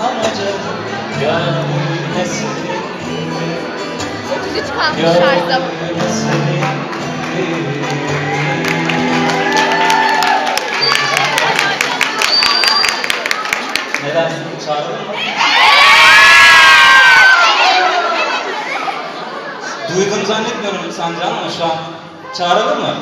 amacım görmesini 33 kalmış şarjım. görmesini Neden çağırdın mı? Duydum zannetmiyorum Sandra ama şu an çağıralım mı?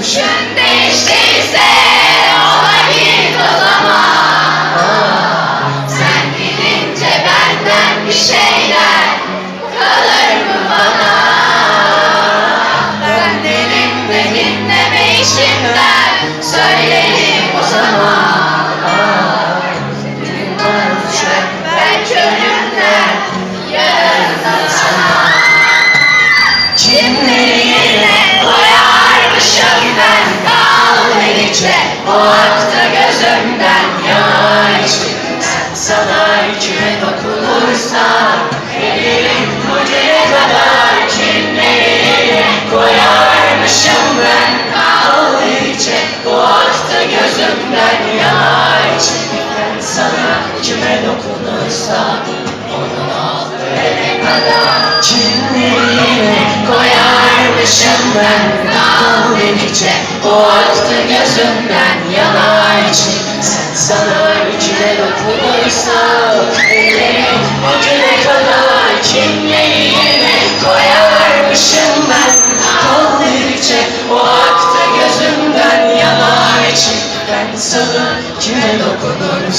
Gün değiştiyse dinleme işimden söyledim o zaman. Belki ölümden yarın sana Kimleri yerine koyarmışım ben. Kahvelice O aktı gözümden yana içtim Sen sana içime dokunursan gözümden yana içtim Ben sana içime dokunursam Onu affedene kadar Kimleri koyarmışım ben. Kahvelice O aktı gözümden yana içim Sen sana içine dokunursan Ellerin ucuna kadar Kimleri koyarmışım ben. Kahvelice O aktı sana kime affedene